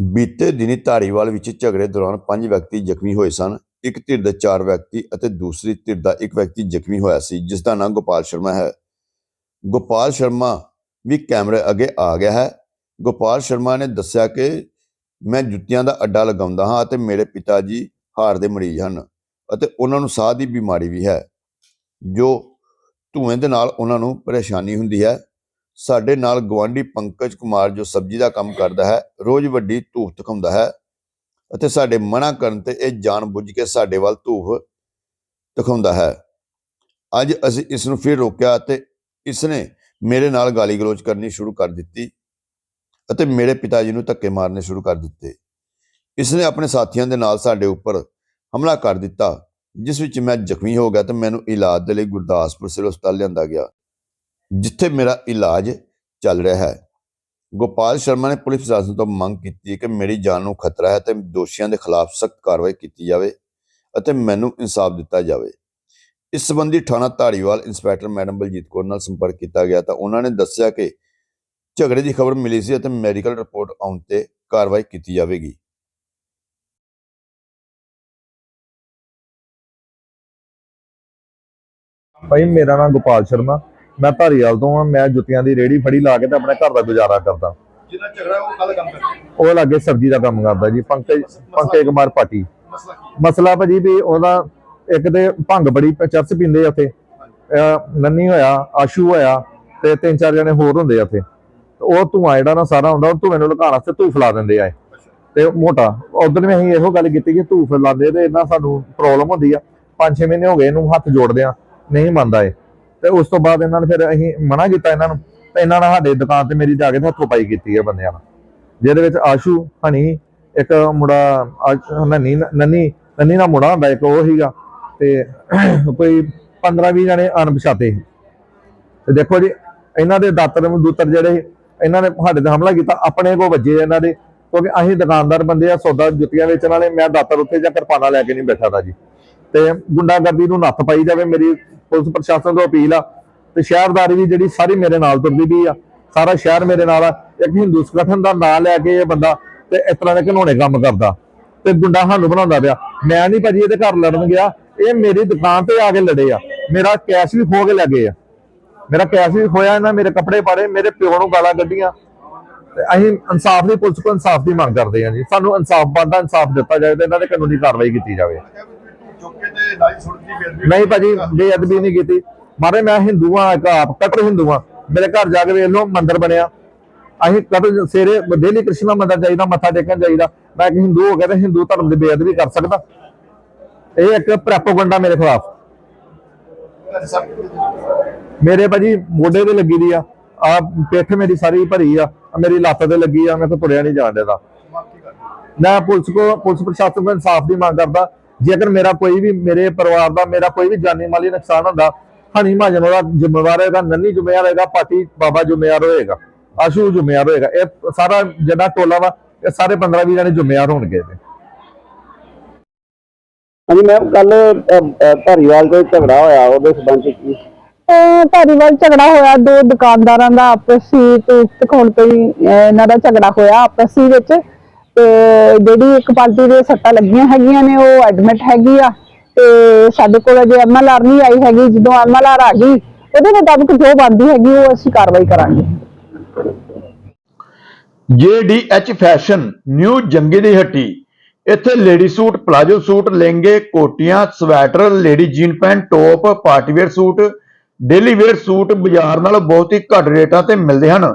ਬੀਤੇ ਦਿਨੀ ਧਾਰੀਵਾਲ ਵਿੱਚ ਝਗੜੇ ਦੌਰਾਨ ਪੰਜ ਵਿਅਕਤੀ ਜ਼ਖਮੀ ਹੋਏ ਸਨ, ਇੱਕ ਧਿਰ ਦੇ ਚਾਰ ਵਿਅਕਤੀ ਅਤੇ ਦੂਸਰੀ ਧਿਰ ਦਾ ਇੱਕ ਵਿਅਕਤੀ ਜ਼ਖਮੀ ਹੋਇਆ ਸੀ, ਜਿਸ ਦਾ ਨਾਮ ਗੋਪਾਲ ਸ਼ਰਮਾ ਹੈ। ਗੋਪਾਲ ਸ਼ਰਮਾ ਵੀ ਕੈਮਰੇ ਅੱਗੇ ਆ ਗਿਆ ਹੈ। ਗੋਪਾਲ ਸ਼ਰਮਾ ਨੇ ਦੱਸਿਆ ਕਿ ਮੈਂ ਜੁੱਤੀਆਂ ਦਾ ਅੱਡਾ ਲਗਾਉਂਦਾ ਹਾਂ ਅਤੇ ਮੇਰੇ ਪਿਤਾ ਜੀ ਹਾਰ ਦੇ ਮਰੀਜ਼ ਹਨ ਅਤੇ ਉਹਨਾਂ ਨੂੰ ਸਾਹ ਦੀ ਬਿਮਾਰੀ ਵੀ ਹੈ, ਜੋ ਧੂਏ ਦੇ ਨਾਲ ਉਹਨਾਂ ਨੂੰ ਪਰੇਸ਼ਾਨੀ ਹੁੰਦੀ ਹੈ। ਸਾਡੇ ਨਾਲ ਗਵਾਂਢੀ ਪੰਕਜ ਕੁਮਾਰ ਜੋ ਸਬਜ਼ੀ ਦਾ ਕੰਮ ਕਰਦਾ ਹੈ, ਰੋਜ਼ ਵੱਡੀ ਧੂਫ ਦਿਖਾਉਂਦਾ ਹੈ ਅਤੇ ਸਾਡੇ ਮਨਾ ਕਰਨ ਤੇ ਇਹ ਜਾਣਬੁੱਝ ਕੇ ਸਾਡੇ ਵੱਲ ਧੂਫ ਦਿਖਾਉਂਦਾ ਹੈ। ਅੱਜ ਅਸੀਂ ਇਸ ਨੂੰ ਫਿਰ ਰੋਕਿਆ ਅਤੇ ਇਸਨੇ ਮੇਰੇ ਨਾਲ ਗਾਲੀ ਗਲੋਚ ਕਰਨੀ ਸ਼ੁਰੂ ਕਰ ਦਿੱਤੀ ਅਤੇ ਮੇਰੇ ਪਿਤਾ ਜੀ ਨੂੰ ਧੱਕੇ ਮਾਰਨੇ ਸ਼ੁਰੂ ਕਰ ਦਿੱਤੇ। ਇਸਨੇ ਆਪਣੇ ਸਾਥੀਆਂ ਦੇ ਨਾਲ ਸਾਡੇ ਉੱਪਰ ਹਮਲਾ ਕਰ ਦਿੱਤਾ, ਜਿਸ ਵਿੱਚ ਮੈਂ ਜ਼ਖਮੀ ਹੋ ਗਿਆ ਤੇ ਮੈਨੂੰ ਇਲਾਜ ਦੇ ਲਈ ਗੁਰਦਾਸਪੁਰ ਸਿਵਲ ਹਸਪਤਾਲ ਲਿਆਂਦਾ ਗਿਆ। ਜਿੱਥੇ ਮੇਰਾ ਇਲਾਜ ਚੱਲ ਰਿਹਾ ਹੈ। ਗੋਪਾਲ ਸ਼ਰਮਾ ਨੇ ਪੁਲਿਸ ਪ੍ਰਸ਼ਾਸਨ ਤੋਂ ਮੰਗ ਕੀਤੀ ਕਿ ਮੇਰੀ ਜਾਨ ਨੂੰ ਖਤਰਾ ਹੈ ਤੇ ਦੋਸ਼ੀਆਂ ਦੇ ਖਿਲਾਫ ਸਖਤ ਕਾਰਵਾਈ ਕੀਤੀ ਜਾਵੇ ਅਤੇ ਮੈਨੂੰ ਇਨਸਾਫ ਦਿੱਤਾ ਜਾਵੇ। ਇਸ ਸੰਬੰਧੀ ਥਾਣਾ ਧਾਰੀਵਾਲ ਇੰਸਪੈਕਟਰ ਮੈਡਮ ਬਲਜੀਤ ਕੌਰ ਨਾਲ ਸੰਪਰਕ ਕੀਤਾ ਗਿਆ ਤਾਂ ਉਹਨਾਂ ਨੇ ਦੱਸਿਆ ਕਿ ਝਗੜੇ ਦੀ ਖਬਰ ਮਿਲੀ ਸੀ ਅਤੇ ਮੈਡੀਕਲ ਰਿਪੋਰਟ ਆਉਣ ਤੇ ਕਾਰਵਾਈ ਕੀਤੀ ਜਾਵੇਗੀ। ਭਾਈ, ਮੇਰਾ ਨਾਮ ਗੋਪਾਲ ਸ਼ਰਮਾ। ਮੈਂ ਧਾਰੀਵਾਲ ਤੋਂ ਆ ਮੈਂ ਜੁੱਤੀਆਂ ਦੀ ਰੇੜੀ ਫੜੀ ਲਾ ਕੇ ਤੇ ਆਪਣੇ ਘਰ ਦਾ ਗੁਜ਼ਾਰਾ ਕਰਦਾ। ਜਿਹਦਾ ਝਗੜਾ ਉਹ ਕੱਲ ਕੰਮ ਕਰਦੇ। ਉਹ ਲਾਗੇ ਸਬਜ਼ੀ ਦਾ ਕੰਮ ਕਰਦਾ ਜੀ ਪੰਕਜ ਪੰਕਜ ਕੁਮਾਰ ਪਾਟੀ। ਮਸਲਾ ਭਾਜੀ ਵੀ ਉਹਦਾ ਇੱਕ ਤੇ ਭੰਗ ਬੜੀ ਚਰਚ ਪੀਂਦੇ ਆ ਉੱਥੇ। ਨੰਨੀ ਹੋਇਆ ਆਸ਼ੂ ਹੋਇਆ ਤੇ ਤਿੰਨ ਚਾਰ ਜਣੇ ਹੋਰ ਹੁੰਦੇ ਆ ਉੱਥੇ। ਉਹ ਧੂੰਆਂ ਜਿਹੜਾ ਨਾ ਸਾਰਾ ਹੁੰਦਾ ਉਹ ਧੂਏ ਨੂੰ ਲੁਕਾਉਣ ਵਾਸਤੇ ਧੂਫ ਲਾ ਦਿੰਦੇ ਆ। ਤੇ ਮੋਟਾ ਉਦੋਂ ਵੀ ਅਸੀਂ ਇਹੋ ਗੱਲ ਕੀਤੀ ਕਿ ਧੂਫ ਲਾਉਂਦੇ ਤੇ ਇਹਨਾਂ ਸਾਨੂੰ ਪ੍ਰੋਬਲਮ ਹੁੰਦੀ ਆ। 5-6 ਮਹੀਨੇ ਹੋ ਗਏ ਇਹਨੂੰ ਹੱਥ ਜੋੜਦੇ ਆ ਨਹੀਂ ਮੰਨਦਾ ਇਹ। ਤੇ ਉਸ ਤੋਂ ਬਾਅਦ ਇਹਨਾਂ ਨੇ ਫਿਰ ਅਸੀਂ ਮਨਾ ਕੀਤਾ ਇਹਨਾਂ ਨੂੰ ਤੇ ਇਹਨਾਂ ਨੇ ਸਾਡੇ ਦੁਕਾਨ ਤੇ ਮੇਰੀ ਜਾ ਕੇ ਹੱਥੋਂ ਪਾਈ ਕੀਤੀ ਹੈ ਬੰਦਿਆਂ ਨਾਲ। ਜਿਹਦੇ ਵਿੱਚ ਆਸ਼ੂ ਹਣੀ ਇੱਕ ਮੁੰਡਾ ਨੰਨੀ ਨੰਨੀ ਨੰਨੀ ਦਾ ਮੁੰਡਾ ਹੁੰਦਾ ਇੱਕ ਉਹ ਸੀਗਾ ਤੇ ਕੋਈ 15 20 ਜਣੇ ਅਣਪਛਾਤੇ ਸੀ। ਤੇ ਦੇਖੋ ਜੀ ਇਹਨਾਂ ਦੇ ਦਾਤਰ ਦੂਤਰ ਜਿਹੜੇ ਸੀ, ਇਹਨਾਂ ਨੇ ਸਾਡੇ ਤੇ ਹਮਲਾ ਕੀਤਾ ਆਪਣੇ ਕੋ ਵੱਜੇ ਇਹਨਾਂ ਦੇ ਕਿਉਂਕਿ ਅਸੀਂ ਦੁਕਾਨਦਾਰ ਬੰਦੇ ਆ ਸੌਦਾ ਜੁੱਤੀਆਂ ਵੇਚਣ ਵਾਲੇ ਮੈਂ ਦਾਤਰ ਉੱਤੇ ਜਾਂ ਕਿਰਪਾਨਾ ਲੈ ਕੇ ਨਹੀਂ ਬੈਠਾ ਦਾ ਜੀ। ਤੇ ਗੁੰਡਾਗਰਦੀ ਨੂੰ ਨੱਥ ਪਾਈ ਜਾਵੇ ਮੇਰੀ ਪੁਲਿਸ ਪ੍ਰਸ਼ਾਸਨ ਤੋਂ ਅਪੀਲ ਆ ਤੇ ਸ਼ਹਿਰਦਾਰੀ ਵੀ ਜਿਹੜੀ ਸਾਰੀ ਮੇਰੇ ਨਾਲ ਤੁਰਦੀ ਵੀ ਆ। ਸਾਰਾ ਸ਼ਹਿਰ ਮੇਰੇ ਨਾਲ ਆ। ਇੱਕ ਹਿੰਦੂ ਸੰਗਠਨ ਦਾ ਨਾਂ ਲੈ ਕੇ ਇਹ ਬੰਦਾ ਤੇ ਇਸ ਤਰ੍ਹਾਂ ਦੇ ਘਿਨੌਣੇ ਕੰਮ ਕਰਦਾ ਤੇ ਗੁੰਡਾ ਸਾਨੂੰ ਬਣਾਉਂਦਾ ਪਿਆ। ਮੈਂ ਨਹੀਂ ਭਾਜੀ ਇਹਦੇ ਘਰ ਲੜਨ ਗਿਆ। ਇਹ ਮੇਰੀ ਦੁਕਾਨ ਤੇ ਆ ਕੇ ਲੜੇ ਆ। ਮੇਰਾ ਕੈਸ਼ ਵੀ ਖੋ ਕੇ ਲੈ ਗਏ ਆ। ਮੇਰਾ ਕੈਸ਼ ਵੀ ਖੋਇਆ ਇਹਨਾਂ ਮੇਰੇ ਕੱਪੜੇ ਪਾੜੇ, ਮੇਰੇ ਪਿਓ ਨੂੰ ਗਾਲਾਂ ਕੱਢੀਆਂ। ਤੇ ਅਸੀਂ ਇਨਸਾਫ ਦੀ ਪੁਲਿਸ ਕੋਲ ਇਨਸਾਫ ਦੀ ਮੰਗ ਕਰਦੇ ਹਾਂ ਜੀ। ਸਾਨੂੰ ਇਨਸਾਫ ਬਣਦਾ, ਇਨਸਾਫ ਦਿੱਤਾ ਜਾਵੇ ਤੇ ਇਹਨਾਂ ਦੇ ਕਾਨੂੰਨੀ ਕਾਰਵਾਈ ਕੀਤੀ ਜਾਵੇ। ਨਹੀਂ ਭਾਜੀ ਬੇਅਦਬੀ ਨਹੀਂ ਕੀਤੀ। ਮਾਰੇ ਮੈਂ ਹਿੰਦੂ ਆ ਇੱਕ ਆਪ ਕੱਟੜ ਹਿੰਦੂ ਆ ਮੇਰੇ ਘਰ ਜਾ ਕੇ ਵੇਖ ਲਓ ਮੰਦਿਰ ਬਣਿਆ। ਅਸੀਂ ਕਦ ਸਵੇਰੇ ਡੇਲੀ ਕ੍ਰਿਸ਼ਨਾ ਮੰਦਿਰ ਜਾਈਦਾ ਮੱਥਾ ਟੇਕਣ ਜਾਈਦਾ। ਮੈਂ ਇੱਕ ਹਿੰਦੂ ਹੋ ਗਿਆ ਤੇ ਹਿੰਦੂ ਧਰਮ ਦੀ ਬੇਅਦਬੀ ਕਰ ਸਕਦਾ। ਇਹ ਇੱਕ ਪ੍ਰੈਪੋਗੰਡਾ ਮੇਰੇ ਖਿਲਾਫ। ਮੇਰੇ ਭਾਜੀ ਮੋਢੇ ਤੇ ਲੱਗੀ ਦੀ ਆ। ਆ ਪਿੱਠ ਮੇਰੀ ਸਾਰੀ ਭਰੀ ਆ। ਮੇਰੀ ਲੱਤ ਤੇ ਲੱਗੀ ਆ ਮੈਂ ਕੋ ਤੁਰਿਆ ਨਹੀਂ ਜਾਣ ਦੇਦਾ ਮੈਂ ਪੁਲਿਸ ਕੋ ਪੁਲਿਸ ਪ੍ਰਸ਼ਾਸਨ ਕੋ ਇਨਸਾਫ ਦੀ ਮੰਗ ਕਰਦਾ। ਜੇਕਰ ਮੇਰਾ ਕੋਈ ਵੀ ਮੇਰੇ ਪਰਿਵਾਰ ਦਾ ਮੇਰਾ ਕੋਈ ਵੀ ਜਾਨੀ ਮਾਲੀ ਨੁਕਸਾਨ ਹੁੰਦਾ ਹਣੀ ਮਹਾਜਨ ਉਹਦਾ ਜ਼ਿੰਮੇਵਾਰ ਹੋਏਗਾ ਨੰਨੀ ਜ਼ਿੰਮੇਵਾਰ ਹੋਏਗਾ ਪਾਟੀ ਬਾਬਾ ਜ਼ਿੰਮੇਵਾਰ ਹੋਏਗਾ ਆਸ਼ੂ ਜ਼ਿੰਮੇਵਾਰ ਹੋਏਗਾ ਇਹ ਸਾਰਾ ਜਿਹੜਾ ਟੋਲਾ ਵਾ ਇਹ ਸਾਰੇ 15 20 ਜਣੇ ਜ਼ਿੰਮੇਵਾਰ ਹੋਣਗੇ ਇਹਦੇ। ਹਾਂਜੀ ਮੈਮ ਕੱਲ ਧਾਰੀਵਾਲ ਦੇ ਝਗੜਾ ਹੋਇਆ ਉਹਦੇ ਸਬੰਧ ਕੀ? ਧਾਰੀਵਾਲ ਝਗੜਾ ਹੋਇਆ ਦੋ ਦੁਕਾਨਦਾਰਾਂ ਦਾ ਆਪਸੀ ਤੇ ਦਿਖਾਉਣ ਤੋਂ ਇਹਨਾਂ ਦਾ ਝਗੜਾ ਹੋਇਆ ਆਪਸੀ ਵਿੱਚ। ਤੇ ਜਿਹੜੀ ਇੱਕ ਪਾਰਟੀ ਦੇ ਸੱਟਾਂ ਲੱਗੀਆਂ ਹੈਗੀਆਂ ਨੇ, ਉਹ ਐਡਮਿਟ ਹੈਗੀ ਆ। ਤੇ ਸਾਡੇ ਕੋਲ ਅਜੇ ਐਮਐਲਆਰ ਨਹੀਂ ਆਈ ਹੈਗੀ, ਜਦੋਂ ਐਮਐਲਆਰ ਆ ਗਈ, ਉਹਦੇ ਮੁਤਾਬਕ ਜੋ ਬਣਦੀ ਹੈਗੀ, ਉਹ ਅਸੀਂ ਕਾਰਵਾਈ ਕਰਾਂਗੇ। JDH ਫੈਸ਼ਨ, ਨਿਊ ਜੰਗੀ ਦੀ ਹੱਟੀ। ਇੱਥੇ ਲੇਡੀ ਸੂਟ, ਪਲਾਜੋ ਸੂਟ, ਲਹਿੰਗੇ, ਕੋਟੀਆਂ, sweater, lady jean pant, top partywear suit, daily wear suit ਬਾਜ਼ਾਰ ਨਾਲੋਂ ਬਹੁਤ ਹੀ ਘੱਟ ਰੇਟਾਂ ਤੇ ਮਿਲਦੇ ਹਨ।